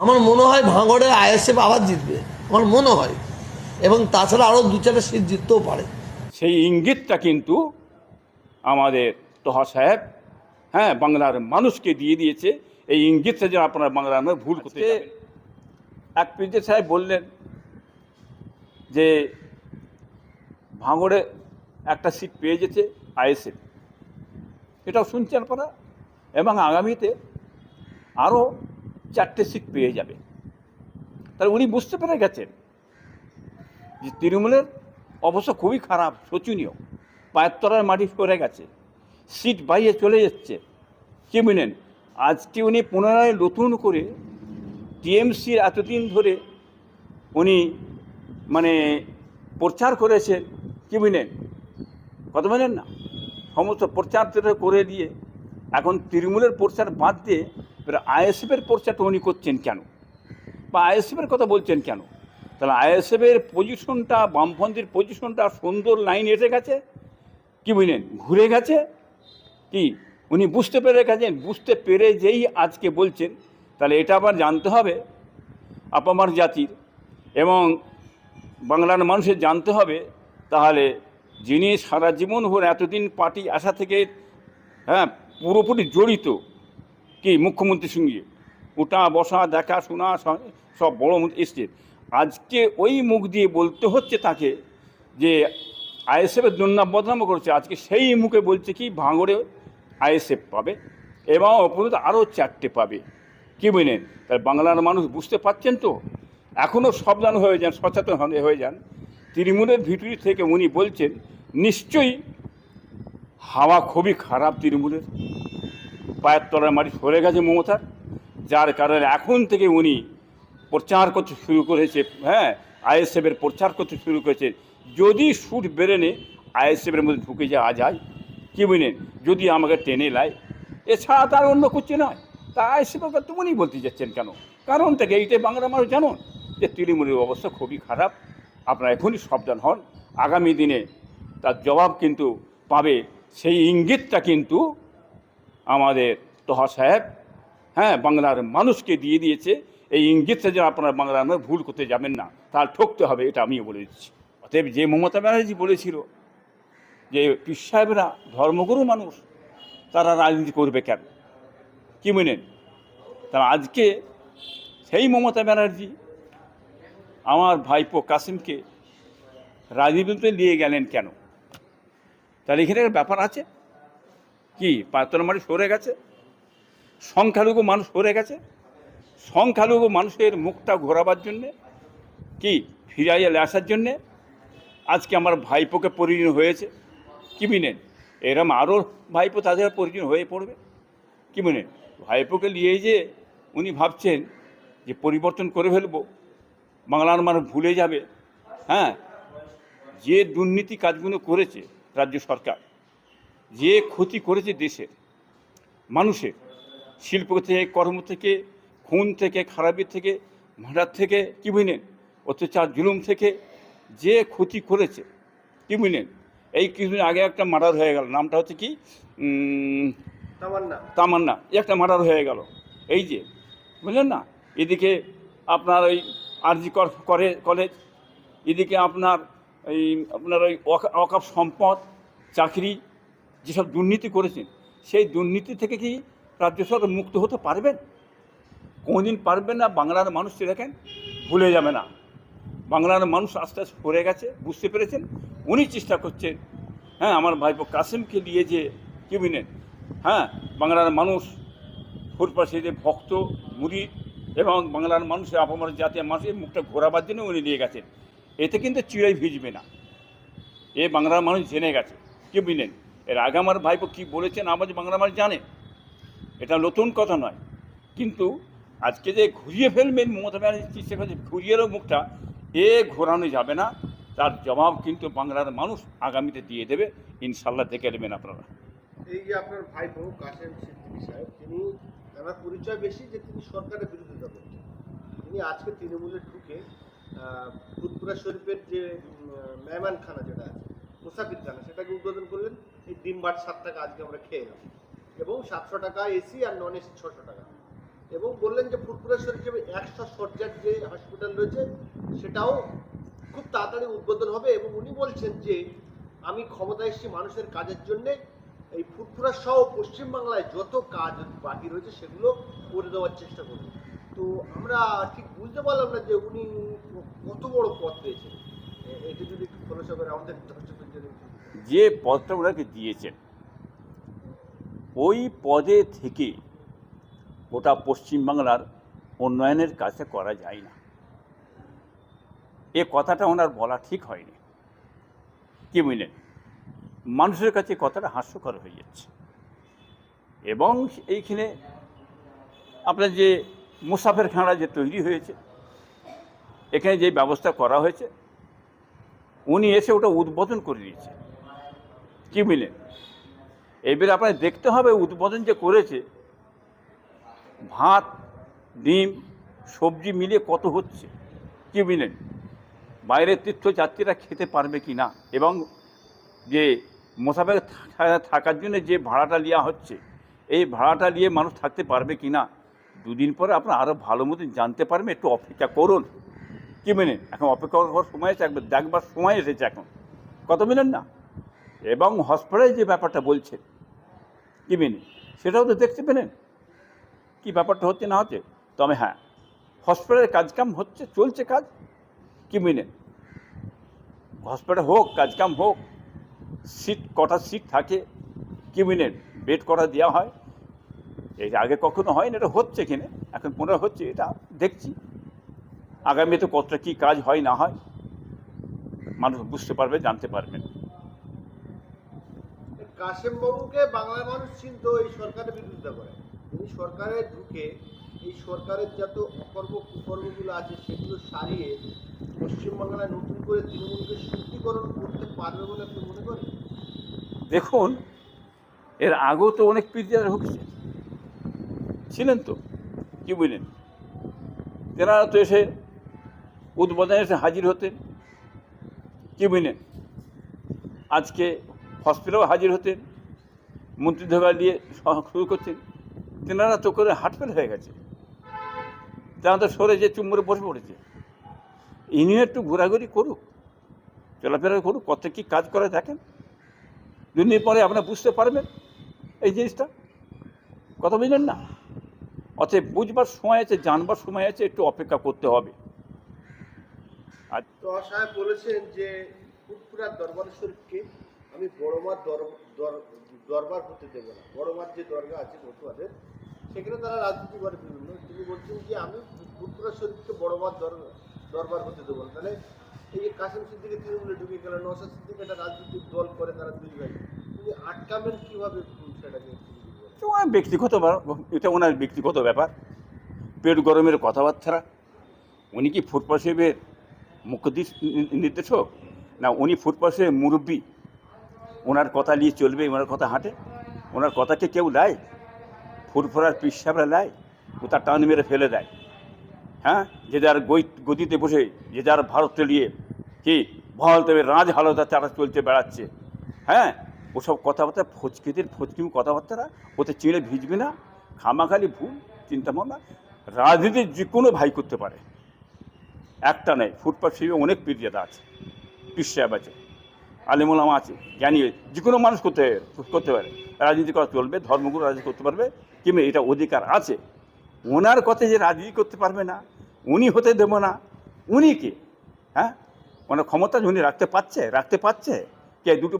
আমার মনে হয় ভাঙড়ে আইএসএফ আবার জিতবে। আমার মনে হয়। এবং তাছাড়া আরও দু চারটা সিট জিততেও পারে। সেই ইঙ্গিতটা কিন্তু আমাদের তোহা সাহেব হ্যাঁ বাংলার মানুষকে দিয়ে দিয়েছে। এই ইঙ্গিতটা যেন আপনারা বাংলার মানুষ ভুল করতে এক পিজে সাহেব বললেন যে ভাঙড়ে একটা সিট পেয়ে যেতে আইএসএফ। এটাও শুনছেন আপনারা? এবং আগামীতে আরও চারটে সিট পেয়ে যাবে। তাহলে উনি বুঝতে পেরে গেছেন যে তৃণমূলের অবস্থা খুবই খারাপ, শোচনীয়। পায়ের মাটি সরে গেছে সিট বাইরে চলে যাচ্ছে। কি বুঝলেন আজকে উনি পুনরায় নতুন করে টিএমসির এতদিন ধরে উনি মানে প্রচার করেছেন। কি বুঝলেন কথা বলেন না? সমস্ত প্রচার করে দিয়ে এখন তৃণমূলের প্রচার বাদ দিয়ে এবার আইএসএফের প্রচারটা উনি করছেন কেন? বা আইএসএফের কথা বলছেন কেন? তাহলে আইএসএফের পজিশনটা বামপন্থীর পজিশনটা সুন্দর লাইন এসে গেছে? কি বুঝলেন? ঘুরে গেছে? কি? উনি বুঝতে পেরে গেছেন? বুঝতে পেরে যেই আজকে বলছেন, তাহলে এটা আবার জানতে হবে আপামার জাতির। এবং বাংলার মানুষের জানতে হবে, তাহলে যিনি সারা জীবন ভোর এতদিন পার্টি আসা থেকে হ্যাঁ পুরোপুরি জড়িত কি মুখ্যমন্ত্রীর সঙ্গে? ওটা বসা, দেখা, শোনা সব- বড় এসছে। আজকে ওই মুখ দিয়ে বলতে হচ্ছে তাকে যে আইএসএফের দুর্নাম বদনাম করছে। আজকে সেই মুখে বলছে কি, ভাঙড়ে আইএসএফ পাবে এবং অপরত আরও চারটে পাবে। কি বুঝলেন তাই বাংলার মানুষ বুঝতে পারছেন তো? এখনও সাবধান হয়ে যান, সচেতন হয়ে- হয়ে যান। তৃণমূলের ভিতরি থেকে উনি বলছেন, নিশ্চয়ই হাওয়া খুবই খারাপ তৃণমূলের। পায়ের তলার মাটি সরে গেছে মমতার যার কারণে এখন থেকে উনি প্রচার করতে শুরু করেছে হ্যাঁ আইএসএফের প্রচার করতে শুরু করেছে। যদি সুট বেরেনে আইএসএফের মধ্যে ঢুকে যাওয়া যায় কি বুঝলেন? যদি আমাকে টেনে লায় এছাড়া তার অন্য কিছু নয়। তা আইএসএফের কথা উনি বলতে যাচ্ছেন কেন? কারণ থেকে এইটাই বাংলা মানুষ জানুন যে তৃণমূলের অবস্থা খুবই খারাপ। আপনারা এখনই সাবধান হন। আগামী দিনে তার জবাব কিন্তু পাবে। সেই ইঙ্গিতটা কিন্তু আমাদের তোহা সাহেব হ্যাঁ বাংলার মানুষকে দিয়ে দিয়েছে। এই ইঙ্গিতটা যেন আপনারা বাংলার মানুষ ভুল করতে যাবেন না, তার ঠকতে হবে, এটা আমিও বলে দিচ্ছি। অতএব যে মমতা ব্যানার্জি বলেছিল যে, পীর সাহেবরা ধর্মগুরু মানুষ, তারা রাজনীতি করবে কেন? কি মেনেন? তারা আজকে সেই মমতা ব্যানার্জি আমার ভাইপো কাসিমকে রাজনীতিতে নিয়ে গেলেন কেন? তাহলে এখানে ব্যাপার আছে। কি? পাতরমারি সরে গেছে? সংখ্যালঘু মানুষ সরে গেছে? সংখ্যালঘু মানুষের মুখটা ঘোরাবার জন্যে? কি? ফিরাইয়া আসার জন্যে? আজকে আমার ভাইপোকে পরিণত হয়েছে। কি মিনেন? এরম আরও ভাইপো তাদের পরিণত হয়ে পড়বে? কি মিনেন? ভাইপোকে নিয়ে যে উনি ভাবছেন যে পরিবর্তন করে ফেলব, বাংলার মানুষ ভুলে যাবে হ্যাঁ? যে দুর্নীতি কাজগুলো করেছে রাজ্য সরকার যে ক্ষতি করেছে দেশের মানুষের শিল্প থেকে কর্ম থেকে খুন থেকে খারাপি থেকে ভাড়ার থেকে কি বুঝলেন? অত্যাচার জুলুম থেকে যে ক্ষতি করেছে কি বুঝলেন? এই কিছুদিন আগে একটা মার্ডার হয়ে গেল নামটা হচ্ছে কি? তামান্না। তামান্না এই একটা মার্ডার হয়ে গেল। এই যে বুঝলেন না? এদিকে আপনার ওই আরজি করে কলেজ এদিকে আপনার এই আপনার ওই অকা- অকাপ সম্পদ চাকরি যেসব দুর্নীতি করেছেন, সেই দুর্নীতি থেকে কি রাজ্য সরকার মুক্ত হতে পারবেন কোনোদিন পারবেন না বাংলার মানুষ দেখেন ভুলে যাবে না। বাংলার মানুষ আস্তে আস্তে সরে গেছে, বুঝতে পেরেছেন? উনি চেষ্টা করছেন হ্যাঁ আমার ভাইপো কাসিমকে দিয়ে যে কি হ্যাঁ বাংলার মানুষ যে ভক্ত, মুড়ি এবং বাংলার মানুষের আপামর জাতীয় মানুষের মুখটা ঘোরাবার জন্য উনি নিয়ে গেছেন। এতে কিন্তু চিড়াই ভিজবে না। এ বাংলার মানুষ জেনে গেছে কি বুঝলেন এর আগে আমার ভাইপো কী বলেছেন আমাদের বাংলা মানুষ জানে? এটা নতুন কথা নয়। কিন্তু আজকে যে ঘুরিয়ে ফেলবেন মমতা ব্যানার্জি করছে ঘুরিয়েরও মুখটা, এ ঘোরানো যাবে না। তার জবাব কিন্তু বাংলার মানুষ আগামীতে দিয়ে দেবে। ইনশাল্লাহ দেখে নেবেন আপনারা। এই যে আপনার ভাইপো কাশেম সিদ্দিকী সাহেব, তিনি তার পরিচয় বেশি যে তিনি সরকারের বিরোধিতা করছেন। তিনি আজকে তৃণমূলে ঢুকে ফুটপুরা শরীফের যে মেহমান খানা যেটা আছে, মুসাফির খানা, সেটাকে উদ্বোধন করলেন। এই ডিম বাট সাত টাকা আজকে আমরা খেয়ে এলাম। এবং সাতশো টাকা এসি আর নন এসি ছশো টাকা। এবং বললেন যে ফুটপুরেশ্বর হিসেবে একশো শয্যার যে হসপিটাল রয়েছে, সেটাও খুব তাড়াতাড়ি উদ্বোধন হবে এবং উনি বলছেন যে আমি ক্ষমতা এসেছি মানুষের কাজের জন্য, এই ফুটপুরা সহ পশ্চিমবাংলায় যত কাজ বাকি রয়েছে সেগুলো করে দেওয়ার চেষ্টা করব তো আমরা ঠিক বুঝতে পারলাম না যে উনি কত বড় পথ পেয়েছেন। এটা যদি খোলসা করে আমাদের যে পদটা ওনাকে দিয়েছেন, ওই পদে থেকে গোটা পশ্চিমবাংলার উন্নয়নের কাজটা করা যায় না। এ কথাটা ওনার বলা ঠিক হয়নি। কি বুঝলেন? মানুষের কাছে কথাটা হাস্যকর হয়ে যাচ্ছে। এবং এইখানে আপনার যে মুসাফের খাঁড়া যে তৈরি হয়েছে, এখানে যে ব্যবস্থা করা হয়েছে, উনি এসে ওটা উদ্বোধন করে দিয়েছে কি মিলে? এবারে আপনার দেখতে হবে উদ্বোধন যে করেছে, ভাত, ডিম, সবজি মিলিয়ে কত হচ্ছে, কি মিলেন বাইরের তীর্থযাত্রীরা খেতে পারবে কি না? এবং যে মোসাফের থাকার জন্য যে ভাড়াটা নেওয়া হচ্ছে, এই ভাড়াটা নিয়ে মানুষ থাকতে পারবে কি না? দুদিন পরে আপনার আরও ভালো মতন জানতে পারবেন, একটু অপেক্ষা করুন। কি মেনে এখন অপেক্ষা করার সময় আছে, একবার দেখবার সময় এসেছে এখন। কত মিলেন না? এবং হসপিটালে যে ব্যাপারটা বলছে, কি মেনে সেটাও তো দেখতে পেলেন। কি ব্যাপারটা হচ্ছে না হচ্ছে? তবে হ্যাঁ হসপিটালের কাজকাম হচ্ছে, চলছে কাজ, কি মেনে হসপিটাল হোক, কাজকাম হোক, সিট, কটা সিট থাকে, কি মিনিট বেড কটা দেওয়া হয়। এই আগে কখনো হয় না এটা হচ্ছে কিনা এখন পুনরায় হচ্ছে, এটা দেখছি। আগামীতে কতটা কী কাজ হয়, না হয়, মানুষ বুঝতে পারবে, জানতে পারবেন কাশেম বাবুকে বাংলার মানুষ চিনত, এই সরকারের বিরোধিতা করে। তিনি সরকারে ঢুকে এই সরকারের যত অকর্ম কুকর্মগুলো আছে, সেগুলো সারিয়ে পশ্চিমবাংলায় নতুন করে তৃণমূলকে শুদ্ধিকরণ করতে পারবে বলে আপনি মনে করেন? দেখুন, এর আগেও তো অনেক পিরিয়ার ঢুকছে ছিলেন তো? কি বুঝলেন তেনারা তো এসে উদ্বোধনে এসে হাজির হতেন। কি বুঝলেন আজকে হসপিটালেও হাজির হতেন মন্ত্রী ধোকা দিয়ে শুরু করছেন। তেনারা তো করে হাটফেল হয়ে গেছে। তেনারা তো সরে যে চুম্বরে বসে পড়েছে। ইনিও একটু ঘোরাঘুরি করুক, চলাফেরা করুক, কত কী কাজ করে দেখেন। দুদিন পরে আপনারা বুঝতে পারবেন এই জিনিসটা। কথা বুঝলেন না? অতএব বুঝবার সময় আছে, জানবার সময় আছে, একটু অপেক্ষা করতে হবে। আর তো সাহেব বলেছেন যে ফুটপুরার দরবার শরীফকে আমি বড়মার দর- দর- দরবার হতে দেবো না। বড়মার যে দরগা আছে মতুয়াদের সেখানে তারা রাজনীতি করে বিভিন্ন। তিনি বলছেন যে আমি ফুটপুরা শরীফকে বড়মার দর- দরবার হতে দেবো না। তাহলে এই যে কাসিম সিদ্দিকে তৃণমূলে ঢুকে গেল নসাদ সিদ্দিক একটা রাজনৈতিক দল করে তারা দুই ভাই তিনি আটকাবেন কীভাবে সেটাকে ব্যক্তিগত এটা ওনার ব্যক্তিগত ব্যাপার। পেট গরমের কথাবার্তা। উনি কি সাহেবের মুখ্য নির্দেশক? না, উনি সাহেবের মুরব্বী। ওনার কথা নিয়ে চলবে, ওনার কথা হাঁটে। ওনার কথাকে কেউ দেয় ফুরফুরার পিসাবরা দেয় ও তার টান মেরে ফেলে দেয়। হ্যাঁ? যে যার গতিতে বসে, যে যার ভারত নিয়ে কি তবে রাজ হালতা তারা চলতে বেড়াচ্ছে। হ্যাঁ? ওসব কথাবার্তা ফচকেদের ফচকিম কথাবার্তা ওতে চিড়ে ভিজবে না। খামাখালি ভুল চিন্তা ভাবনা রাজনীতির যে কোনো ভাই করতে পারে। একটা নেই ফুটপাথ শিবে অনেক পীরজাদা আছে। সাহেব আছে। আলিমুলামা আছে জ্ঞানী যে কোনো মানুষ করতে করতে পারে। রাজনীতি করা চলবে, ধর্মগুরু রাজনীতি করতে পারবে কিংবা এটা অধিকার আছে। ওনার কথা যে রাজনীতি করতে পারবে না, উনি হতে দেব না, উনি কে? হ্যাঁ? ওনার ক্ষমতা উনি রাখতে পারছে রাখতে পারছে, কে? দুটো